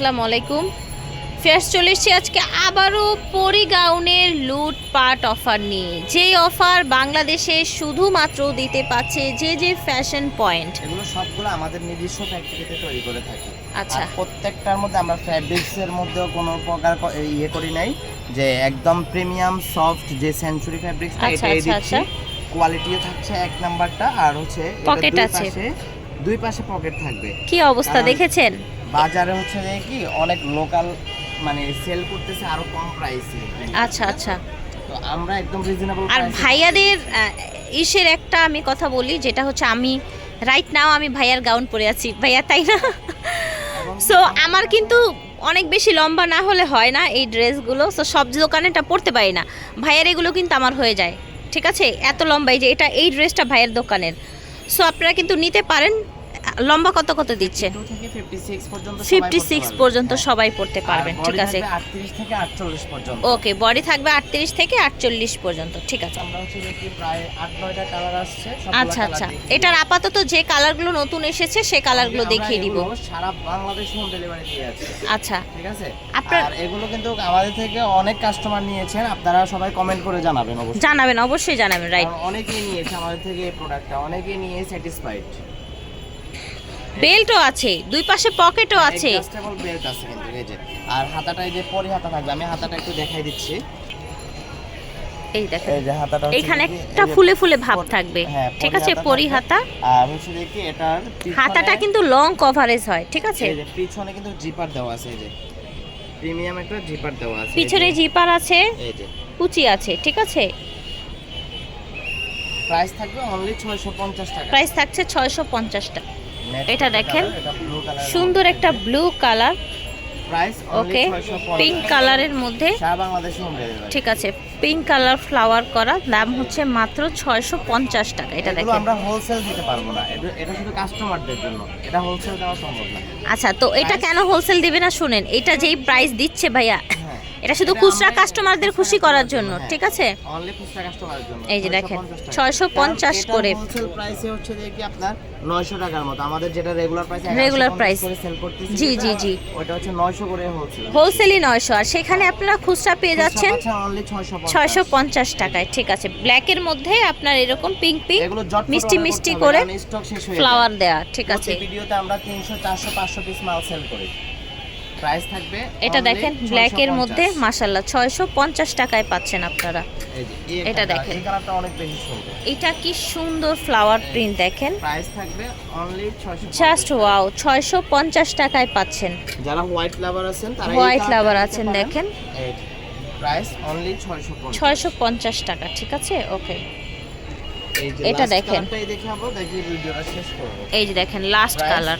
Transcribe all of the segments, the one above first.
আসসালামু আলাইকুম ফেয়ার্স চলে এসেছি আজকে আবারও পরিগাউনের লুটপাট অফার নিয়ে। যেই অফার বাংলাদেশে শুধুমাত্র দিতে পাচ্ছে যে যে ফ্যাশন পয়েন্ট। এগুলো সবগুলো আমাদের নিজস্ব ফ্যাক্টরিতে তৈরি করে থাকি। আচ্ছা। প্রত্যেকটার মধ্যে আমরা ফ্যাব্রিক্স এর মধ্যেও কোনো প্রকার ইয়ে করি নাই যে একদম প্রিমিয়াম সফট যে সেঞ্চুরি ফ্যাব্রিক্স আচ্ছা, এটাই আচ্ছা, দিচ্ছি। কোয়ালিটিও থাকছে এক নাম্বারটা আর হচ্ছে পকেট আছে। দুই পাশে পকেট থাকবে। কি অবস্থা দেখেছেন? বাজারে হচ্ছে যে কি অনেক লোকাল মানে সেল করতেছে আরও কম প্রাইসে আচ্ছা আচ্ছা। তো আমরা একদম রিজনেবল আর ভাইয়াদের ইসের একটা আমি কথা বলি যেটা হচ্ছে আমি রাইট নাও আমি ভাইয়ার গাউন পরে আছি। ভাইয়া তাই না? সো আমার কিন্তু অনেক বেশি লম্বা না হলে হয় না এই ড্রেসগুলো। সো সব দোকানে এটা পরতে পারি না। ভাইয়ার এগুলো কিন্তু আমার হয়ে যায়। ঠিক আছে? এত লম্বা এই যে এটা এই ড্রেসটা ভাইয়ের দোকানের। সো আপনারা কিন্তু নিতে পারেন। লম্বা কত কত দিচ্ছে? পর্যন্ত সবাই ফিফটি পড়তে সিক্স পর্যন্ত হ্যাঁ। সবাই পড়তে পারবেন ঠিক আছে। থাকবে 38 থেকে 48 পর্যন্ত। ওকে বডি থাকবে আটত্রিশ থেকে আটচল্লিশ পর্যন্ত ঠিক আছে। আমরা হচ্ছে যে কি প্রায় 8 9টা কালার আসছে আচ্ছা আচ্ছা। এটার আপাতত যে কালারগুলো নতুন এসেছে সে কালারগুলো দেখিয়ে দিব। সারা বাংলাদেশ হোম ডেলিভারি দিয়ে আছে। আচ্ছা। ঠিক আছে? আপনার- এগুলো কিন্তু আমাদের থেকে অনেক কাস্টমার নিয়েছেন আপনারা সবাই কমেন্ট করে জানাবেন অবশ্যই। জানাবেন অবশ্যই জানাবেন রাইট অনেকেই নিয়েছে আমাদের থেকে এই প্রোডাক্টটা অনেকেই নিয়ে স্যাটিসফাইড বেল্টও আছে দুই পাশে পকেটও আছে। অ্যাডজাস্টেবল বেল্ট আছে কিন্তু এই যে। আর হাতাটা এই যে পরি হাতা থাকবে আমি হাতাটা একটু দেখাই দিচ্ছি। এই দেখেন এই যে হাতাটা এখানে একটা ফুলে ফুলে ভাব থাকবে। হ্যাঁ, ঠিক আছে পরি হাতা। আর হচ্ছে কি এটার হাতাটা কিন্তু লং কভারেজ হয় ঠিক আছে? এই যে পিছনে কিন্তু জিপার দেওয়া আছে এই যে। প্রিমিয়াম একটা জিপার দেওয়া আছে পিছনে জিপার আছে এই যে। কুচি আছে ঠিক আছে? প্রাইস থাকবে অনলি 650 টাকা। প্রাইস থাকছে ছয়শো পঞ্চাশ টাকা। Next এটা দেখেন। সুন্দর একটা ব্লু কালার ওকে পিঙ্ক কালারের মধ্যে। ঠিক আছে পিঙ্ক কালার ফ্লাওয়ার করা দাম হচ্ছে মাত্র ছয়শো পঞ্চাশ টাকা এটা দেখেন। আমরা হোলসেল দিতে পারব না। এটা- শুধু কাস্টমারদের জন্য। এটা হোলসেল দেওয়া সম্ভব না। আচ্ছা তো এটা কেন হোলসেল দিবে না? শুনেন এটা যেই প্রাইস দিচ্ছে ভাইয়া এটা শুধু খুচরা কাস্টমারদের খুশি করার জন্য হ্যাঁ। ঠিক আছে? অনলি খুচরা কাস্টমারের জন্য। এই যে দেখেন, 650 টাকা। 650 কারণ এটার করে। হোলসেল প্রাইসে হচ্ছে যে কি আপনার 900 টাকার মতো। আমাদের যেটা রেগুলার প্রাইস সেল করতেছি জি, জি, জি। ওটা হচ্ছে 900 করে হোলসেল হোলসেলই নয়শো। আর সেখানে আপনারা খুচরা পেয়ে যাচ্ছেন 650 ছয়শো পঞ্চাশ। টাকায় ঠিক আছে। ব্ল্যাকের মধ্যে আপনার এরকম পিঙ্ক পিঙ্ক মিষ্টি মিষ্টি করে হয়ে ফ্লাওয়ার দেয়া ঠিক আছে। ভিডিওতে আমরা 300 400 500 পিস মাল সেল করি। প্রাইস থাকবে এটা দেখেন ব্ল্যাকের 650 মধ্যে ছয়শো পঞ্চাশ টাকায় পাচ্ছেন আপনারা। এটা দেখেন। এই কালারটা অনেক বেশি সুন্দর। এটা কি সুন্দর ফ্লাওয়ার প্রিন্ট দেখেন। প্রাইস থাকবে অনলি 650 জাস্ট ওয়াও ছয়শো পঞ্চাশ টাকায় পাচ্ছেন। যারা হোয়াইট লাভার আছেন তারা হোয়াইট ফ্লাওয়ার আছেন দেখেন। প্রাইস অনলি 650 ছয়শো পঞ্চাশ। টাকা ঠিক আছে? ওকে এটা দেখেন। এই যে দেখেন লাস্ট কালার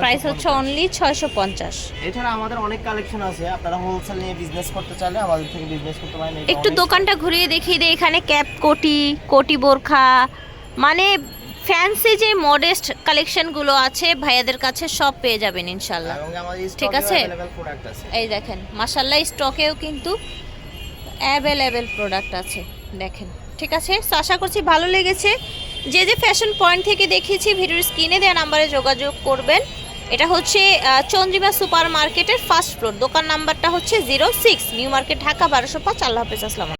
প্রাইস হচ্ছে অনলি ছয়শো পঞ্চাশ। এছাড়া আমাদের অনেক কালেকশন আছে। আপনারা হোলসেল নিয়ে বিজনেস করতে চাইলে আমাদের থেকে বিজনেস করতে পারেন। একটু দোকানটা ঘুরিয়ে দেখিয়ে দিই এখানে ক্যাপ কোটি কোটি বোরখা। মানে ফ্যান্সি যে মডেস্ট কালেকশনগুলো আছে ভাইয়াদের কাছে সব পেয়ে যাবেন ইনশাল্লাহ। ঠিক আছে? এই দেখেন মাসাল্লাহ স্টকেও কিন্তু অ্যাভেলেবেল প্রোডাক্ট আছে। দেখেন। ঠিক আছে? তো আশা করছি ভালো লেগেছে। যে যে ফ্যাশন পয়েন্ট থেকে দেখিয়েছি, ভিডিওর স্ক্রিনে দেওয়া নাম্বারে যোগাযোগ করবেন। এটা হচ্ছে চন্দ্রিমা সুপার মার্কেটের ফার্স্ট ফ্লোর দোকান নাম্বারটা হচ্ছে zero six new market Dhaka বারোশো পাঁচ। আল্লাহ হাফিজ, আসসালাম